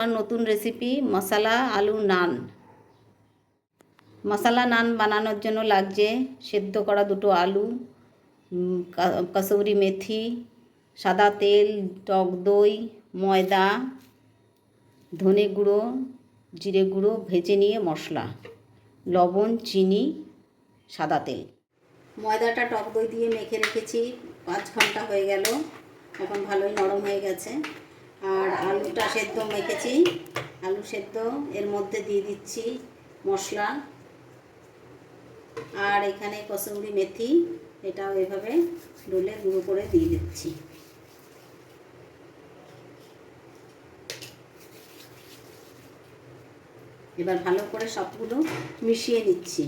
আমার নতুন রেসিপি মশালা আলু নান মশালা নান বানানোর জন্য লাগছে সেদ্ধ করা দুটো আলু কাসুরি মেথি, সাদা তেল, টক দই, ময়দা, ধনে গুঁড়ো, জিরে গুঁড়ো ভেজে নিয়ে মশলা, লবণ, চিনি, সাদা তেল। ময়দাটা টক দই দিয়ে মেখে রেখেছি, পাঁচ ঘণ্টা হয়ে গেল, এখন ভালোই নরম হয়ে গেছে। আর আলুটা সেদ্ধ মেখেছি। আলু সেদ্ধ, এর মধ্যে দিয়ে দিচ্ছি মশলা। আর এখানে কসুরি মেথি, এটাও এভাবে ডলে গুঁড়ো করে দিয়ে দিচ্ছি। এবার ভালো করে সবগুলো মিশিয়ে নিচ্ছি।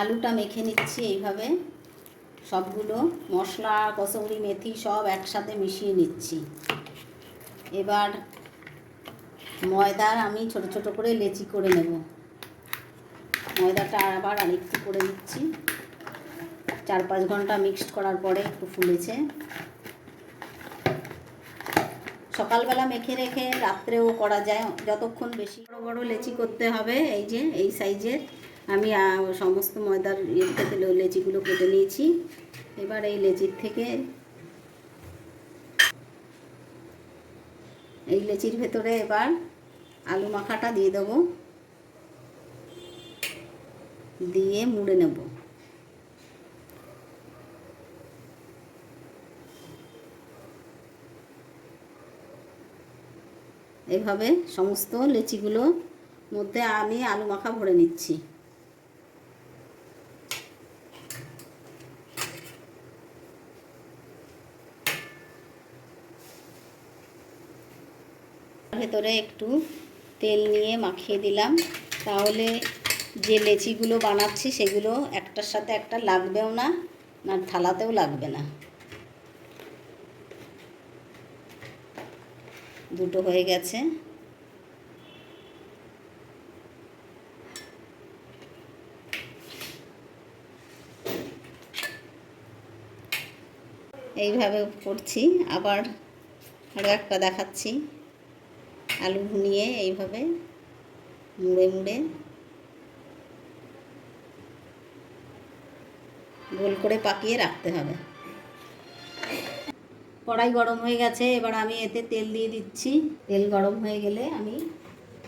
আলুটা মেখে নিচ্ছি এইভাবে। সবগুলো মশলা, কসৌরি, মেথি সব একসাথে মিশিয়ে নিচ্ছি। এবার ময়দার আমি ছোট ছোট করে লেচি করে নেব। ময়দাটা আবার আরেকটু করে দিচ্ছি। চার পাঁচ ঘণ্টা মিক্সড করার পরে একটু ফুলেছে। সকালবেলা মেখে রেখে রাত্রেও করা যায়। যতক্ষণ বেশি বড় বড় লেচি করতে হবে, এই যে, এই সাইজের। আমি সমস্ত ময়দার ইয়ে থেকে লেচিগুলো কেটে নিয়েছি। এবার এই লেচির থেকে এই লেচির ভেতরে এবার আলু মাখাটা দিয়ে দেবো। দিয়ে মুড়ে নেব। এইভাবে সমস্ত লেচিগুলো মধ্যে আমি আলু মাখা ভরে নিচ্ছি। ভেতরে একটু তেল নিয়ে মাখিয়ে দিলাম। তাহলে যে লেচিগুলো বানাচ্ছি সেগুলো একটার সাথে একটা লাগবেও না না থালাতেও লাগবে না। দুটো হয়ে গেছে। এইভাবে করছি। আবার আরও একটা দেখাচ্ছি। আলু ভুনিয়ে এইভাবে মুড়ে মুড়ে গোল করে পাকিয়ে রাখতে হবে। কড়াই গরম হয়ে গেছে, এবার আমি এতে তেল দিয়ে দিচ্ছি। তেল গরম হয়ে গেলে আমি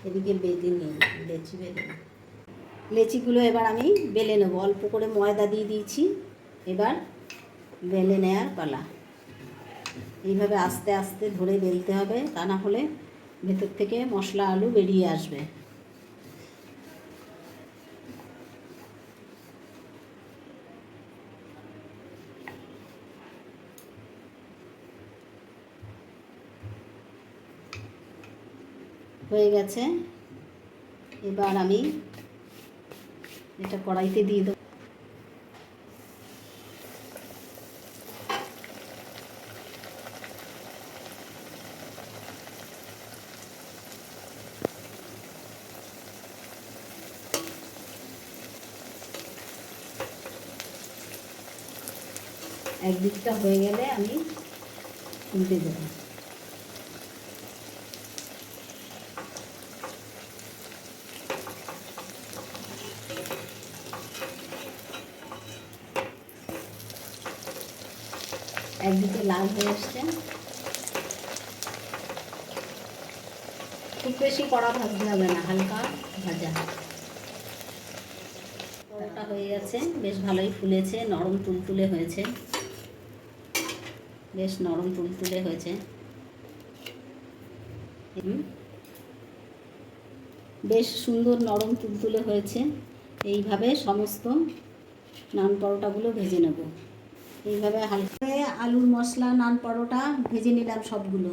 এদিকে বেলে নিই, লেচি বেলে লেচিগুলো এবার আমি বেলে নেব। অল্প করে ময়দা দিয়ে দিয়েছি, এবার বেলে নেওয়ার পালা। এইভাবে আস্তে আস্তে ধরে বেলতে হবে, তা না হলে ভেতর থেকে মশলা আলু বেরিয়ে আসবে। হয়ে গেছে। এবার আমি এটা কড়াইতে দিয়ে দেবো। একদিকটা হয়ে গেলে আমি উল্টে দেবো। একদিকে লাল হয়ে আসছে। খুব বেশি কড়া ভাজতে হবে না, হালকা ভাজা। পরোটা হয়ে গেছে, বেশ ভালোই ফুলেছে, নরম তুলতুলে হয়েছে। বেশ নরম তুলতুলে হয়েছে। বেশ সুন্দর নরম তুলতুলে হয়েছে। এইভাবে সমস্ত নান পরোটাগুলো ভেজে নেব। এইভাবে হালকা আলুর মশলা, নান পরোটা ভেজে নিলাম সবগুলো।